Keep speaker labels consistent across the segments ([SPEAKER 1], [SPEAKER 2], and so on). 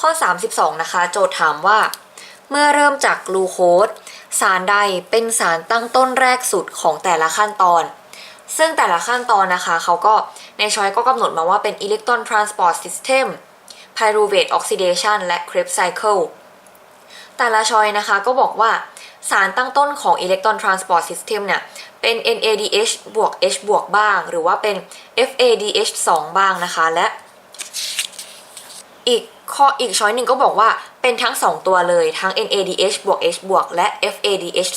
[SPEAKER 1] ข้อ 32 นะคะ โจทย์ถามว่า เมื่อเริ่มจากกลูโคสสารใดเป็นสารตั้งต้นแรกสุดของแต่ละขั้นตอน ซึ่งแต่ละขั้นตอนนะคะ เขาก็ในช้อยก็กำหนดมาว่าเป็น Electron Transport System Pyruvate Oxidation และ Krebs Cycle แต่ละชอยนะคะก็บอกว่าสารตั้งต้นของ Electron Transport System เนี่ย เป็น NADH บวก H บวกบ้าง หรือว่าเป็น FADH 2 บ้างนะคะ และอีก ข้ออีกช้อยหนึ่งก็บอกว่าเป็นทั้ง 2 ตัวเลยทั้ง NADH บวก H บวกและ FADH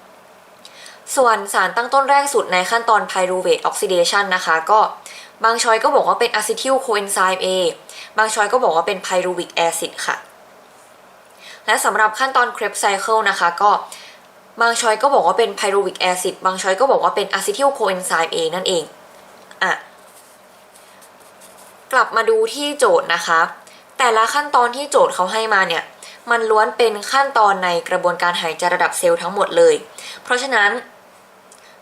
[SPEAKER 1] 2 ส่วนสารตั้งต้นแรกสุดในขั้นตอน Pyruvate Oxidation นะคะ ก็บางช้อยก็บอกว่าเป็น Acetyl Coenzyme A บางช้อยก็บอกว่าเป็น Pyruvic Acid ค่ะ และสำหรับขั้นตอน Krebs Cycle นะคะก็บางช้อยก็บอกว่าเป็น Pyruvic Acid บางช้อยก็บอกว่าเป็น Acetyl Coenzyme A นั่นเองอะกลับมาดูที่โจทย์นะคะ แต่ละขั้นตอนที่โจทย์เขาให้มาเนี่ยมันล้วนเป็นขั้นตอนในกระบวนการหายใจระดับเซลล์ทั้งหมดเลย เพราะฉะนั้น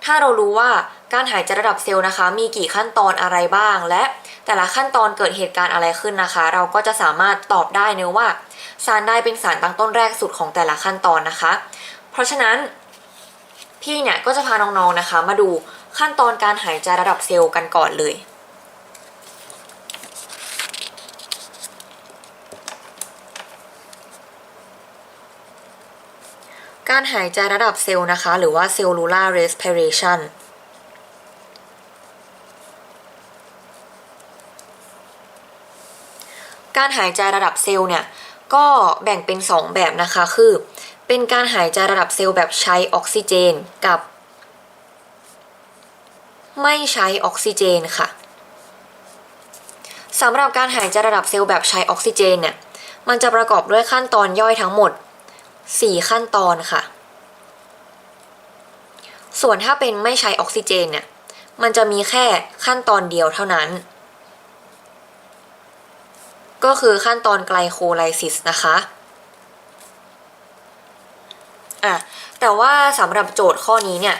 [SPEAKER 1] ถ้าเรารู้ว่าการหายใจระดับเซลล์นะคะ มีกี่ขั้นตอนอะไรบ้าง และแต่ละขั้นตอนเกิดเหตุการณ์อะไรขึ้นนะคะ เราก็จะสามารถตอบได้เนอะว่า สารใดเป็นสารตั้งต้นแรกสุดของแต่ละขั้นตอนนะคะ เพราะฉะนั้น พี่เนี่ยก็จะพาน้องๆนะคะ มาดูขั้นตอนการหายใจระดับเซลล์กันก่อนเลย การหายใจระดับเซลล์นะคะ หรือว่า cellular respiration การหายใจระดับเซลล์เนี่ย ก็แบ่งเป็น 2 แบบนะคะ คือ เป็นการหายใจระดับเซลล์แบบใช้ออกซิเจนกับ ไม่ใช้ออกซิเจนค่ะสำหรับการหายใจระดับเซลล์แบบใช้ออกซิเจนเนี่ย มันจะประกอบด้วยขั้นตอนย่อยทั้งหมด 4 ขั้นตอนค่ะ ส่วนถ้าเป็นไม่ใช้ออกซิเจนเนี่ย มันจะมีแค่ขั้นตอนเดียวเท่านั้น ก็คือขั้นตอนไกลโคไลซิสนะคะอะแต่ว่าสำหรับโจทย์ข้อนี้เนี่ย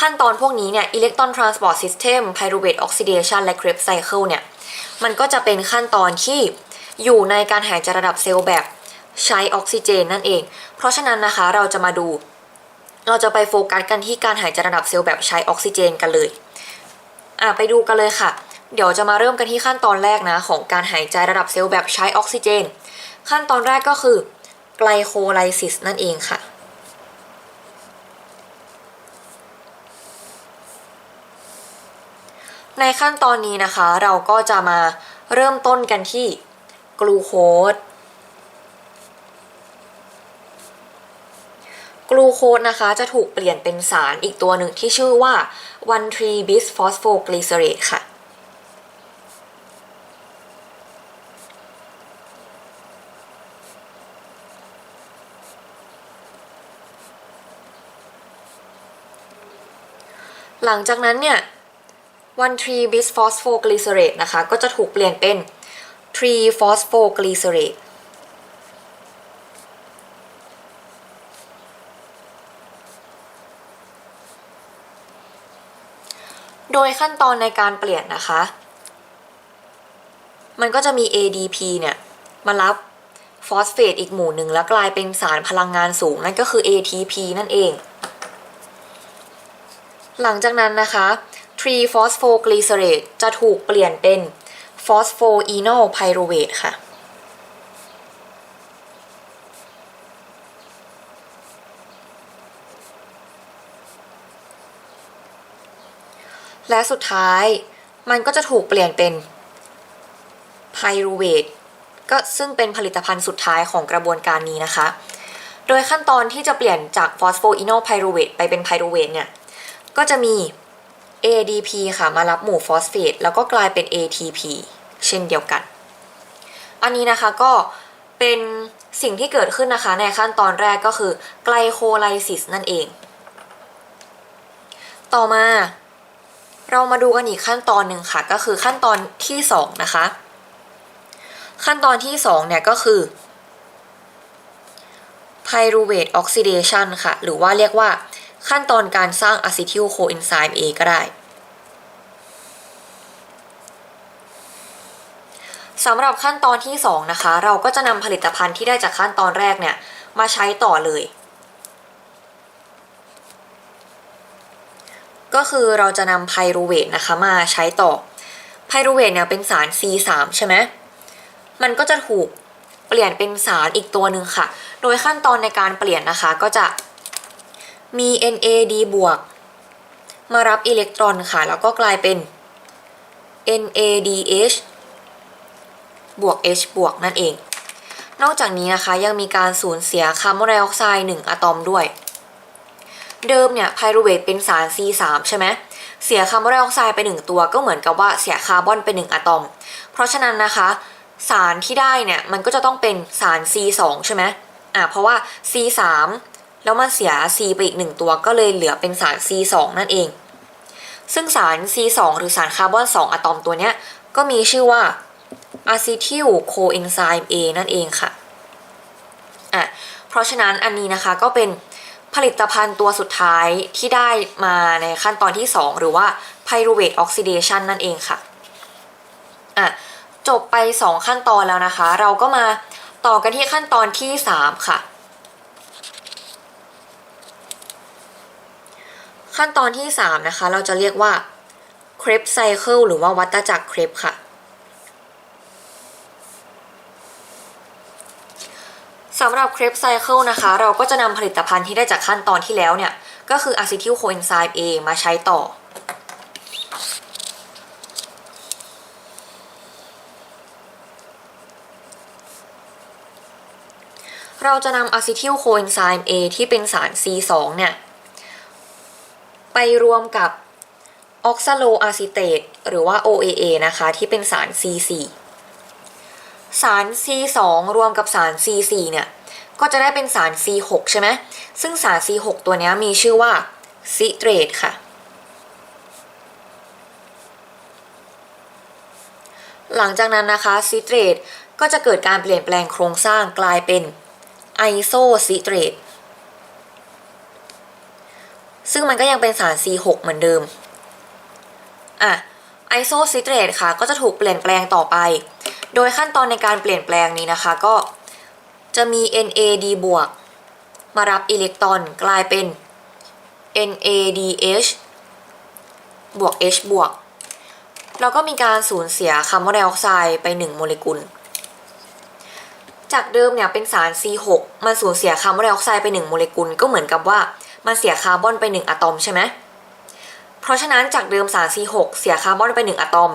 [SPEAKER 1] ขั้นตอนพวกนี้เนี่ย Electron Transport System Pyruvate Oxidation และ Krebs Cycle เนี่ย มันก็จะเป็นขั้นตอนที่อยู่ในการหายใจระดับเซลล์แบบ ใช้ออกซิเจนนั่นเอง เพราะฉะนั้นนะคะเราจะมาดู เราจะไปโฟกัสกันที่การหายใจระดับเซลล์แบบใช้ออกซิเจนกันเลยอะไปดูกันเลยค่ะ เดี๋ยวจะมาเริ่มกันที่ขั้นตอนแรกนะของการหายใจระดับเซลล์แบบใช้ออกซิเจน ขั้นตอนแรกก็คือไกลโคไลซิสนั่นเองค่ะในขั้นตอนนี้นะคะเราก็จะมาเริ่มต้นกันที่กลูโคส กลูโคสนะคะจะถูกเปลี่ยนเป็นสารอีกตัวหนึ่งที่ชื่อว่า 1,3 bis phosphoglycerate ค่ะ หลังจากนั้นเนี่ย 1,3 bis phosphoglycerate นะคะ ก็จะถูกเปลี่ยนเป็น 3 phosphoglycerate ดยขั้นตอนในการเปลี่ยนนะคะ มันก็จะมี ADP เนี่ยมารับฟอสเฟตอีกหมู่หนึ่งแล้วกลายเป็นสารพลังงานสูงนั่นก็คือ ATP นั่นเอง หลังจากนั้นนะคะ3 phosphoglycerate จะถูกเปลี่ยนเป็น phosphoenol pyruvate ค่ะ และสุดท้ายมันก็จะถูกเปลี่ยนเป็น pyruvate ก็ซึ่งเป็นผลิตภัณฑ์สุดท้ายของกระบวนการนี้นะคะ โดยขั้นตอนที่จะเปลี่ยนจาก phosphoenol pyruvate ไปเป็น pyruvate เนี่ย ก็จะมี ADP ค่ะมารับหมู่ฟอสเฟตแล้วก็กลายเป็น ATP เช่นเดียวกัน อันนี้นะคะก็เป็นสิ่งที่เกิดขึ้นนะคะ ในขั้นตอนแรกก็คือไกลโคไลซิสนั่นเอง ต่อมา เรามาดูกันอีกขั้นตอนหนึ่งค่ะ ก็คือขั้นตอนที่สองนะคะ ขั้นตอนที่สองเนี่ยก็คือ pyruvate oxidation ค่ะ หรือว่าเรียกว่าขั้นตอนการสร้างอะซิทิลโคเอนไซม์ A ก็ได้สำหรับขั้นตอนที่ 2 นะคะ เราก็จะนำผลิตภัณฑ์ที่ได้จากขั้นตอนแรกเนี่ย มาใช้ต่อเลย ก็คือเราจะนำไพรูเวทนะคะมาใช้ต่อไพรูเวทเนี่ยเป็นสาร C3 ใช่ไหมมันก็จะถูกเปลี่ยนเป็นสารอีกตัวหนึ่งค่ะ โดยขั้นตอนในการเปลี่ยนนะคะก็จะมี NAD บวกมารับอิเล็กตรอนค่ะ แล้วก็กลายเป็น NADH บวก H บวกนั่นเอง นอกจากนี้นะคะยังมีการสูญเสียคาร์บอนไดออกไซด์1อะตอมด้วย เดิมเนี่ยไพรูเวทเป็นสาร C3 ใช่ไหมเสียคาร์บอนไดออกไซด์ไป 1 ตัวก็เหมือนกับว่าเสียคาร์บอนไป 1อะตอม เพราะฉะนั้นนะคะ สารที่ได้เนี่ยมันก็จะต้องเป็นสาร C2 ใช่ไหมอะเพราะว่า C3 แล้วมันเสีย C ไปอีก 1 ตัวก็เลยเหลือเป็นสาร C2 นั่นเอง ซึ่งสาร C2 หรือสารคาร์บอน 2 อะตอมตัวเนี้ยก็มีชื่อว่าอะซิทิลโคเอนไซม์ A นั่นเองค่ะอะเพราะฉะนั้นอันนี้นะคะก็เป็น ผลิตภัณฑ์ตัวสุดท้ายที่ได้มาในขั้นตอนที่ 2 หรือว่า pyruvate oxidation นั่นเองค่ะอะ จบไป 2 ขั้นตอนแล้วนะคะ เราก็มาต่อกันที่ขั้นตอนที่ 3 ค่ะ ขั้นตอนที่ 3 นะคะ เราจะเรียกว่า Krebs cycle หรือว่าวัฏจักรครปค่ะ สำหรับ Krebs Cycle นะคะ เราก็จะนำผลิตภัณฑ์ที่ได้จากขั้นตอนที่แล้วเนี่ย ก็คือ Acetyl Coenzyme A มาใช้ต่อ เราจะนำ Acetyl Coenzyme A ที่เป็นสาร C2 เนี่ย ไปรวมกับ Oxaloacetate หรือว่า OAA นะคะ ที่เป็นสาร C4 สาร C2 รวมกับสาร C4 เนี่ยก็จะได้เป็นสาร C6 ใช่ไหมซึ่งสาร C6 ตัวนี้มีชื่อว่าซิเตรตค่ะ หลังจากนั้นนะคะซิเตรตก็จะเกิดการเปลี่ยนแปลงโครงสร้างกลายเป็นไอโซซิเตรตซึ่งมันก็ยังเป็นสาร C6 เหมือนเดิม อะไอโซซิเตรตค่ะ ก็จะถูกเปลี่ยนแปลงต่อไป โดยขั้นตอนในการเปลี่ยนแปลงนี้นะคะก็จะมี NAD บวกมารับอิเล็กตรอนกลายเป็น NADH บวก H บวกแล้วก็มีการสูญเสียคาร์บอนไดออกไซด์ไป 1 โมเลกุล จากเดิมเนี่ยเป็นสาร C6 มันสูญเสียคาร์บอนไดออกไซด์ไป 1 โมเลกุล ก็เหมือนกับว่ามันเสียคาร์บอนไป 1 อะตอมใช่ไหมเพราะฉะนั้นจากเดิมสาร C6 เสียคาร์บอนไป 1 อะตอม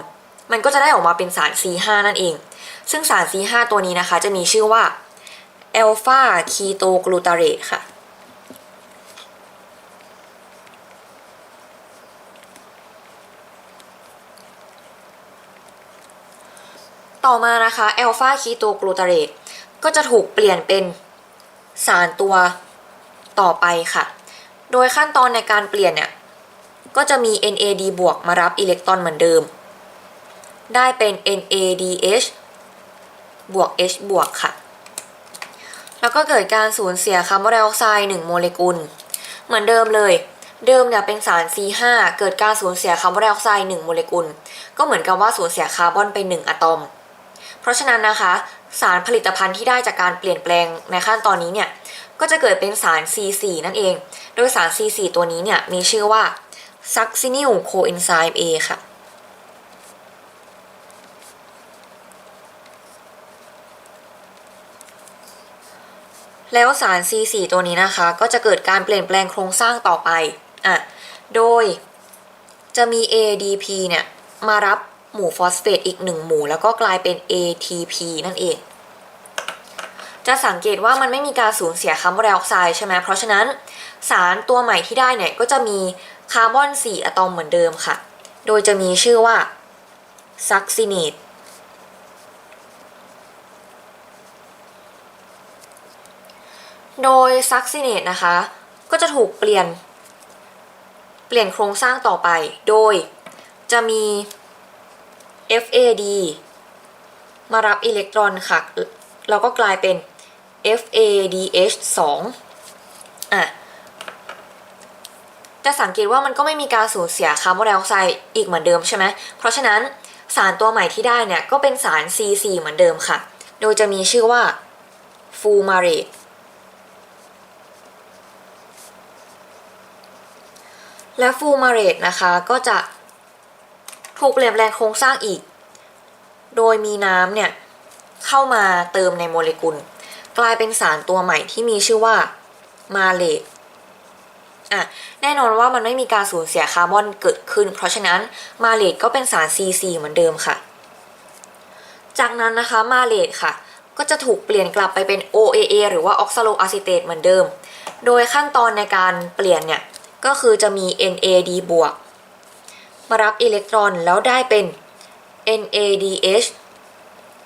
[SPEAKER 1] มันก็จะได้ออกมาเป็นสาร C5 นั่นเอง ซึ่งสาร C5 ตัวนี้นะคะ จะมีชื่อว่าแอลฟาคีโตกลูตาเรตค่ะ ต่อมานะคะแอลฟาคีโตกลูตาเรตก็จะถูกเปลี่ยนเป็นสารตัวต่อไปค่ะ โดยขั้นตอนในการเปลี่ยนเนี่ย ก็จะมี NAD บวกมารับอิเล็กตรอนเหมือนเดิม ได้เป็น NADH บวก H บวกค่ะ แล้วก็เกิดการสูญเสียคาร์บอนไดออกไซด์1โมเลกุล เหมือนเดิมเลย เดิมเนี่ยเป็นสาร C5 เกิดการสูญเสียคาร์บอนไดออกไซด์1โมเลกุล ก็เหมือนกับว่าสูญเสียคาร์บอนไป 1 อะตอม เพราะฉะนั้นนะคะ สารผลิตภัณฑ์ที่ได้จากการเปลี่ยนแปลงในขั้นตอนนี้เนี่ย ก็จะเกิดเป็นสาร C4 นั่นเอง โดยสาร C4 ตัวนี้เนี่ยมีชื่อว่า succinyl coenzyme A ค่ะ แล้วสาร C4 ตัวนี้นะคะ ก็จะเกิดการเปลี่ยนแปลงโครงสร้างต่อไปอะโดยจะมี ADP เนี่ยมารับหมู่ฟอสเฟตอีกหนึ่งหมู่ แล้วก็กลายเป็น ATP นั่นเอง จะสังเกตว่ามันไม่มีการสูญเสียคาร์บอนไดออกไซด์ใช่ไหมเพราะฉะนั้น สารตัวใหม่ที่ได้เนี่ยก็จะมีคาร์บอน 4 อะตอมเหมือนเดิมค่ะ โดยจะมีชื่อว่าซักซิเนต โดยซักซิเนตนะคะ ก็จะถูกเปลี่ยน เปลี่ยนโครงสร้างต่อไป โดยจะมี FAD มารับอิเล็กตรอนค่ะแล้วก็กลายเป็น FADH 2อะจะสังเกตว่ามันก็ไม่มีการสูญเสียคาร์บอนไดออกไซด์อีกเหมือนเดิมใช่ไหม เพราะฉะนั้นสารตัวใหม่ที่ได้เนี่ย ก็เป็นสาร C4 เหมือนเดิมค่ะ โดยจะมีชื่อว่า fumarate และ fumarate นะคะก็จะถูกเปลี่ยนแปลงโครงสร้างอีก โดยมีน้ำเนี่ยเข้ามาเติมในโมเลกุล กลายเป็นสารตัวใหม่ที่มีชื่อว่ามาเลตอะแน่นอนว่ามันไม่มีการสูญเสียคาร์บอนเกิดขึ้น เพราะฉะนั้นมาเลตก็เป็นสาร C4 เหมือนเดิมค่ะ จากนั้นนะคะมาเลตค่ะ ก็จะถูกเปลี่ยนกลับไปเป็น OAA หรือว่าออกซาโลอะซิเตตเหมือนเดิม โดยขั้นตอนในการเปลี่ยนเนี่ย ก็คือจะมี NAD บวกมารับอิเล็กตรอนแล้วได้เป็น NADH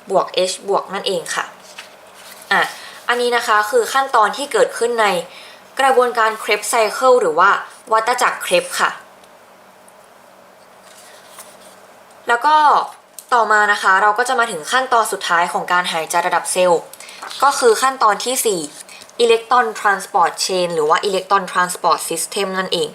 [SPEAKER 1] บวก H บวกนั่นเองค่ะอะ อันนี้นะคะคือขั้นตอนที่เกิดขึ้นในกระบวนการเครปไซเคิลหรือว่าวัฏจักรเครปค่ะ แล้วก็ต่อมานะคะเราก็จะมาถึงขั้นตอนสุดท้ายของการหายใจระดับเซลล์ ก็คือขั้นตอนที่ 4 Electron Transport Chain หรือว่า Electron Transport System นั่นเอง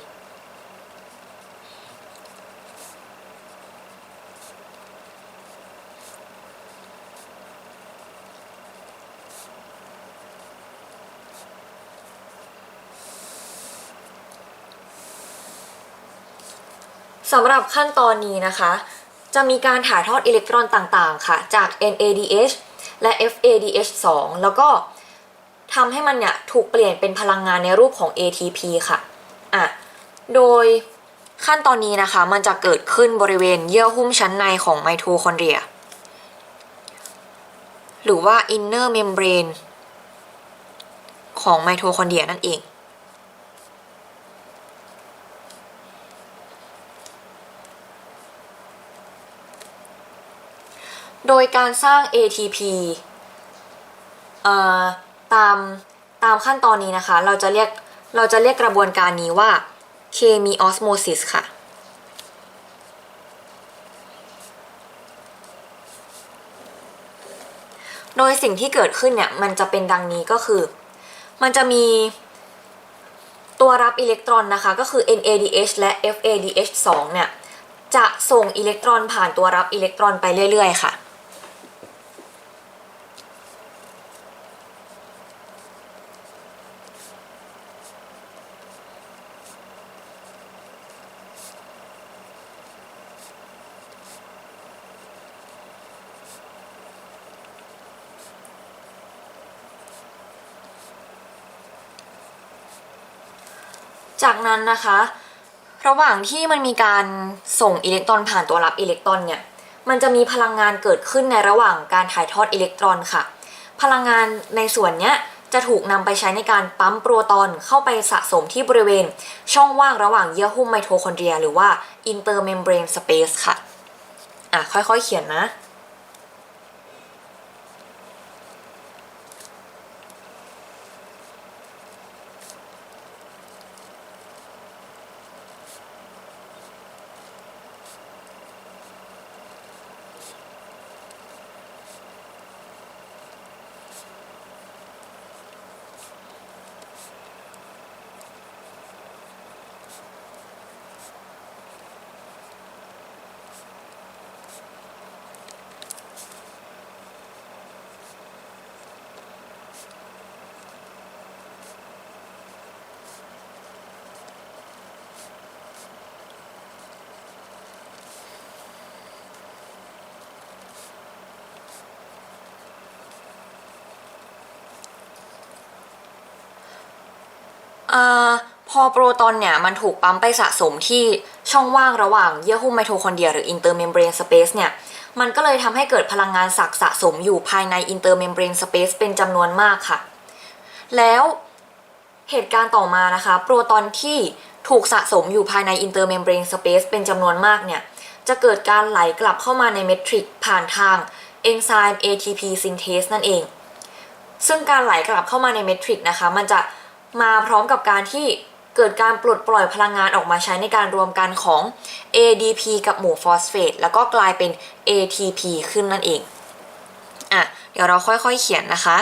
[SPEAKER 1] สำหรับขั้นตอนนี้นะคะ จะมีการถ่ายทอดอิเล็กตรอนต่างๆ ค่ะ จาก NADH และ FADH2 แล้วก็ ทำให้มันเนี่ยถูกเปลี่ยนเป็นพลังงานในรูปของ ATP ค่ะอะโดยขั้นตอนนี้นะคะ มันจะเกิดขึ้นบริเวณเยื่อหุ้มชั้นในของไมโทคอนเดรีย หรือว่า inner membrane ของไมโทคอนเดรียนั่นเองโดยการสร้าง ATP เอ่อ ตามตามขั้นตอนนี้นะคะ เราจะเรียกเราจะเรียกกระบวนการนี้ว่าเคมีออสโมซิสค่ะโดยสิ่งที่เกิดขึ้นเนี่ยมันจะเป็นดังนี้ก็คือ มันจะมีตัวรับอิเล็กตรอนนะคะ ก็คือ NADH และ FADH2 เนี่ยจะส่งอิเล็กตรอนผ่านตัวรับอิเล็กตรอนไปเรื่อย ๆ ค่ะ จากนั้นนะคะ ระหว่างที่มันมีการส่งอิเล็กตรอนผ่านตัวรับอิเล็กตรอนเนี่ยมันจะมีพลังงานเกิดขึ้นในระหว่างการถ่ายทอดอิเล็กตรอนค่ะ พลังงานในส่วนเนี้ยจะถูกนำไปใช้ในการปั๊มโปรตอนเข้าไปสะสมที่บริเวณ ช่องว่างระหว่างเยื่อหุ้มไมโทคอนเดรีย หรือว่า intermembrane space ค่ะ อะ ค่อยๆ เขียนนะ อพอโปรตอนเนี่ยมันถูกปั๊มไปสะสมที่ช่องว่างระหว่างเยื่อหุ้มไมโทคอนเดรียหรือ intermembrane space เนี่ยมันก็เลยทำให้เกิดพลังงานสักสะสมอยู่ภายใน intermembrane space เป็นจำนวนมากค่ะ แล้วเหตุการณ์ต่อมานะคะ โปรตอนที่ถูกสะสมอยู่ภายใน intermembrane space เป็นจำนวนมากเนี่ยจะเกิดการไหลกลับเข้ามาในเมทริกผ่านทางเอนไซม์ ATP synthase นั่นเอง ซึ่งการไหลกลับเข้ามาในเมทริกนะคะ มันจะ มาพร้อมกับการที่เกิดการปลดปล่อยพลังงานออกมาใช้ในการรวมกันของ ADP กับหมู่ฟอสเฟตแล้วก็กลายเป็น ATP ขึ้นนั่นเอง อะ เดี๋ยวเราค่อยๆเขียนนะคะ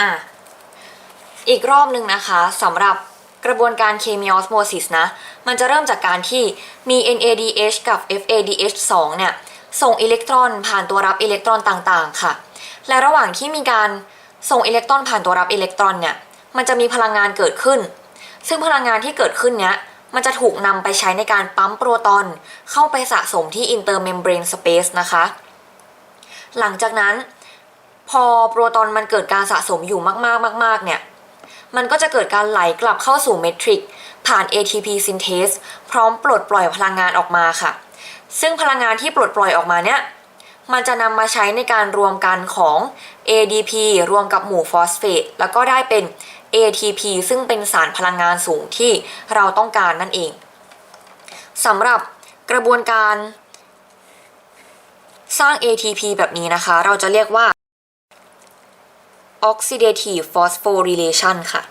[SPEAKER 1] อะอีกรอบหนึ่งนะคะสำหรับกระบวนการเคมีออสโมซิสนะ มันจะเริ่มจากการที่มี NADH กับ FADH2 เนี่ย ส่งอิเล็กตรอนผ่านตัวรับอิเล็กตรอนต่างๆ ค่ะ และระหว่างที่มีการส่งอิเล็กตรอนผ่านตัวรับอิเล็กตรอนเนี่ย มันจะมีพลังงานเกิดขึ้น ซึ่งพลังงานที่เกิดขึ้นเนี้ย มันจะถูกนำไปใช้ในการปั๊มโปรตอน เข้าไปสะสมที่ intermembrane space นะคะ หลังจากนั้น พอโปรตอนมันเกิดการสะสมอยู่มากๆ มาก ๆ เนี่ย มันก็จะเกิดการไหลกลับเข้าสู่เมทริกผ่าน ATP synthase พร้อมปลดปล่อยพลังงานออกมาค่ะ ซึ่งพลังงานที่ปลดปล่อยออกมาเนี่ยมันจะนำมาใช้ในการรวมกันของ ADP รวมกับหมู่ฟอสเฟตแล้วก็ได้เป็น ATP ซึ่งเป็นสารพลังงานสูงที่เราต้องการนั่นเองสำหรับกระบวนการสร้าง ATP แบบนี้นะคะ เราจะเรียกว่า oxidative phosphorylation ค่ะ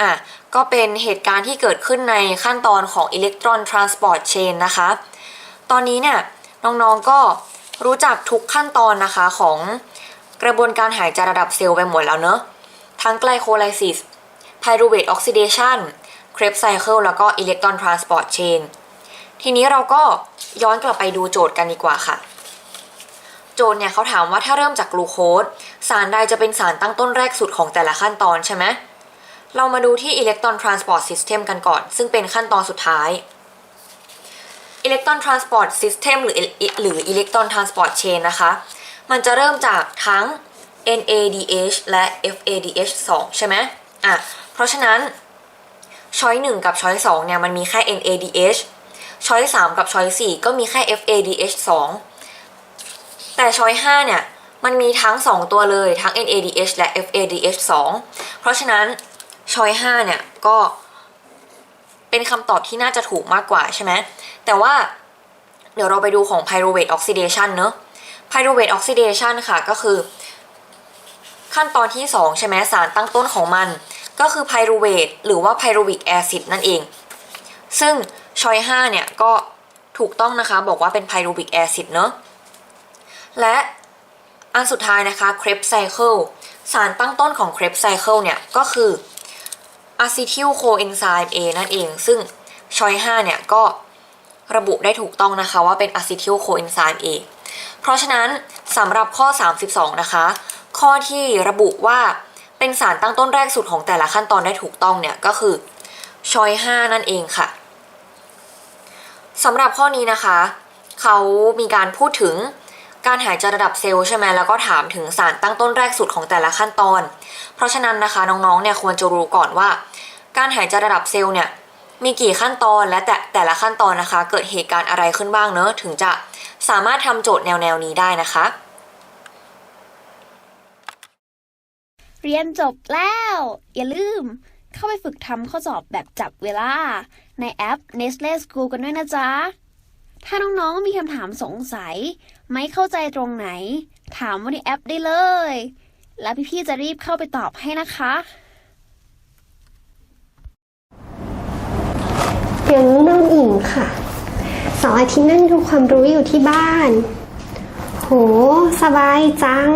[SPEAKER 1] อะ ก็เป็นเหตุการณ์ที่เกิดขึ้นในขั้นตอนของ electron transport chain นะคะ ตอนนี้เนี่ย น้องๆก็รู้จักทุกขั้นตอนนะคะของกระบวนการหายใจระดับเซลล์ไปหมดแล้วเนอะ ทั้งไกลโคไลซิส pyruvate oxidation Krebs cycle แล้วก็ electron transport chain ทีนี้เทีนี้เราก็ย้อนกลับไปดูโจทย์กันดีกว่าค่ะ โจทย์เนี่ยเขาถามว่าถ้าเริ่มจากกลูโคสสารใดจะเป็นสารตั้งต้นแรกสุดของแต่ละขั้นตอนใช่ไหมเรามาดูที่ Electron Transport System กันก่อน ซึ่งเป็นขั้นตอนสุดท้าย Electron Transport System หรือหรือ Electron Transport Chain นะคะ มันจะเริ่มจากทั้ง NADH และ FADH 2 ใช่ไหมอะ เพราะฉะนั้นช้อย1กับช้อย2เนี่ยมันมีแค่ NADH ช้อย3กับช้อย4ก็มีแค่ FADH 2 แต่ช้อย5เนี่ยมันมีทั้ง 2 ตัวเลยทั้ง NADH และ FADH 2 เพราะฉะนั้นช้อย5เนี่ยก็เป็นคำตอบที่น่าจะถูกมากกว่าใช่ไหมแต่ว่าเดี๋ยวเราไปดูของ pyruvate oxidation เนอะ pyruvate oxidation ค่ะก็คือ ขั้นตอนที่ 2 ใช่ไหมสารตั้งต้นของมัน ก็คือ pyruvate หรือว่า pyruvic acid นั่นเอง ซึ่ง ชอย5เนี่ยก็ถูกต้องนะคะ บอกว่าเป็น pyruvic acid เนอะและอันสุดท้ายนะคะ Krebs cycle สารตั้งต้นของ Krebs cycle เนี่ย ก็คือ acetyl coenzyme A นั่นเอง ซึ่งชอย5เนี่ย ก็ระบุได้ถูกต้องนะคะว่าเป็น acetyl coenzyme A เพราะฉะนั้นสำหรับข้อ 32 นะคะ ข้อที่ระบุว่าเป็นสารตั้งต้นแรกสุดของแต่ละขั้นตอนได้ถูกต้องเนี่ย ก็คือชอย5นั่นเองค่ะ สำหรับข้อนี้นะคะ เขามีการพูดถึงการหายใจระดับเซลล์ใช่ไหมแล้วก็ถามถึงสารตั้งต้นแรกสุดของแต่ละขั้นตอน เพราะฉะนั้นนะคะน้องๆเนี่ยควรจะรู้ก่อนว่า การหายใจระดับเซลล์เนี่ยมีกี่ขั้นตอนและแต่แต่ละขั้นตอนนะคะ เกิดเหตุการณ์อะไรขึ้นบ้างเนอะถึงจะสามารถทำโจทย์แนวแนวนี้ได้นะคะ
[SPEAKER 2] เรียนจบแล้ว อย่าลืมเข้าไปฝึกทำข้อสอบแบบจับเวลา ในแอป Nestle School กันด้วยนะจ๊ะ ถ้าน้องๆมีคำถามสงสัย ไม่เข้าใจตรงไหน ถามว่าในแอปได้เลย แล้วพี่ๆจะรีบเข้าไปตอบให้นะคะ
[SPEAKER 3] เดี๋ยวนี้นอนอิ่มค่ะสาร์อาทิตย์นั่งดูความรู้อยู่ที่บ้าน โห สบายจัง